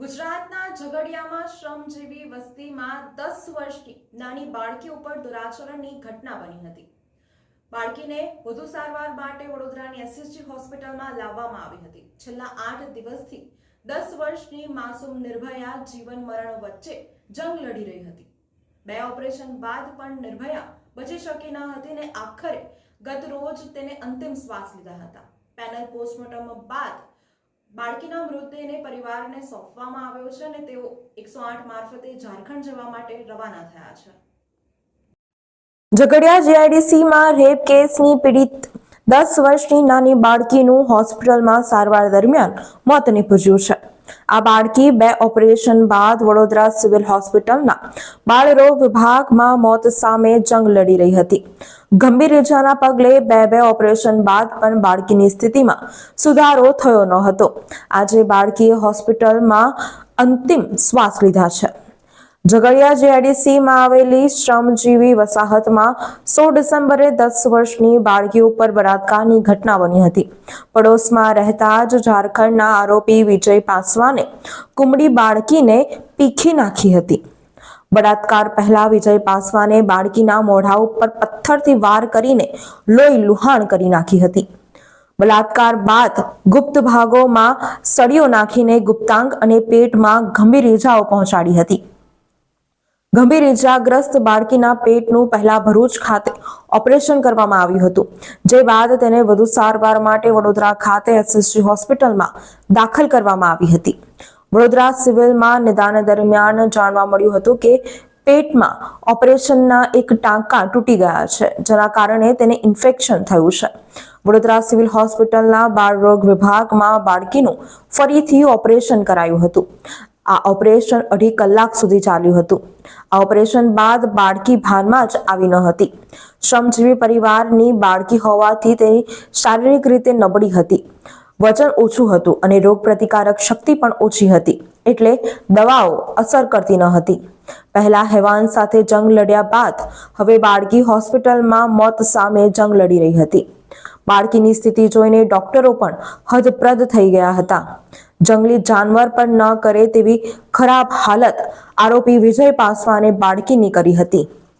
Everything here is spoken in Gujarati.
ગુજરાતના ઝઘડિયામાં શ્રમજીવી વસ્તીમાં દસ વર્ષની નાની બાળકી ઉપર દુરાચરણની ઘટના બની હતી. બાળકીને વધુ સારવાર માટે વડોદરાની એસએસજી હોસ્પિટલમાં લાવવામાં આવી હતી. છેલ્લા આઠ દિવસથી દસ વર્ષની માસૂમ નિર્ભયા જીવન મરણ વચ્ચે જંગ લડી રહી હતી. બે ઓપરેશન બાદ પણ નિર્ભયા બચી શકી ન હતી ને આખરે ગત રોજ તેને અંતિમ શ્વાસ લીધા હતા. પેનલ પોસ્ટમોર્ટમ બાદ બાળકીના મૃતદેહને પરિવારને સોંપવામાં આવ્યો છે અને તેઓ એકસો આઠ મારફતે ઝારખંડ જવા માટે રવાના થયા છે. ઝઘડિયા જીઆઈડીસીમાં રેપ કેસની પીડિત દસ વર્ષની નાની બાળકીનું હોસ્પિટલમાં સારવાર દરમિયાન મોત નીપજ્યું છે. આ બાળકી બે ઓપરેશન બાદ વડોદરા સિવિલ હોસ્પિટલના બાળરોગ વિભાગમાં મોત સામે જંગ લડી રહી હતી. ગંભીર ઇજાના પગલે બે બે ઓપરેશન બાદ પણ બાળકીની સ્થિતિમાં સુધારો થયો ન હતો. આજે બાળકીએ હોસ્પિટલમાં અંતિમ શ્વાસ લીધા છે. ઝઘડિયા જેઆઈડીસીમાં આવેલી શ્રમજીવી વસાહતમાં સોળ ડિસેમ્બરે દસ વર્ષની બાળકી ઉપર બળાત્કારની ઘટના બની હતી. પડોશમાં રહેતા જ ઝારખંડના આરોપી વિજય પાસવાને કુમડી બાળકીને પીખી નાખી હતી. બળાત્કાર પહેલા વિજય પાસવાને બાળકીના મોઢા ઉપર પથ્થરથી વાર કરીને લોહી લુહાણ કરી નાખી હતી. બલાત્કાર બાદ ગુપ્ત ભાગોમાં સળીઓ નાખીને ગુપ્તાંગ અને પેટમાં ગંભીર ઇજાઓ પહોંચાડી હતી. ગંભીર ઇજાગ્રસ્ત બાળકીના પેટનું પહેલા ભરૂચ ખાતે ઓપરેશન કરવામાં આવ્યું હતું. જે બાદ તેને વધુ સારવાર માટે વડોદરા ખાતે એસએસજી હોસ્પિટલમાં દાખલ કરવામાં આવી હતી. વડોદરા સિવિલમાં નિદાન દરમિયાન જાણવા મળ્યું હતું કે પેટમાં ઓપરેશનના એક ટાંકા તૂટી ગયા છે, જેના કારણે તેને ઇન્ફેક્શન થયું છે. વડોદરા સિવિલ હોસ્પિટલના બાળરોગ વિભાગમાં બાળકીનું ફરીથી ઓપરેશન કરાયું હતું. આ ઓપરેશન અઢી કલાક સુધી ચાલ્યું હતું. આ ઓપરેશન બાદ બાળકી ભાનમાં જ આવી ન હતી. શ્રમજીવી પરિવારની બાળકી હોવાથી તેની શારીરિક રીતે નબળી હતી. વજન ઓછું હતું અને રોગ પ્રતિકારક શક્તિ પણ ઓછી હતી, એટલે દવાઓ અસર કરતી ન હતી. પહેલા હેવાન સાથે જંગ લડ્યા બાદ હવે બાળકી હોસ્પિટલમાં મોત સામે જંગ લડી રહી હતી. બાળકીની સ્થિતિ જોઈને ડોક્ટરો પણ હદપ્રદ થઈ ગયા હતા. જંગલી જાનવર પણ ન કરે તેવી ખરાબ હાલત આરોપી વિજય પાસવાને બાળકીની કરી હતી.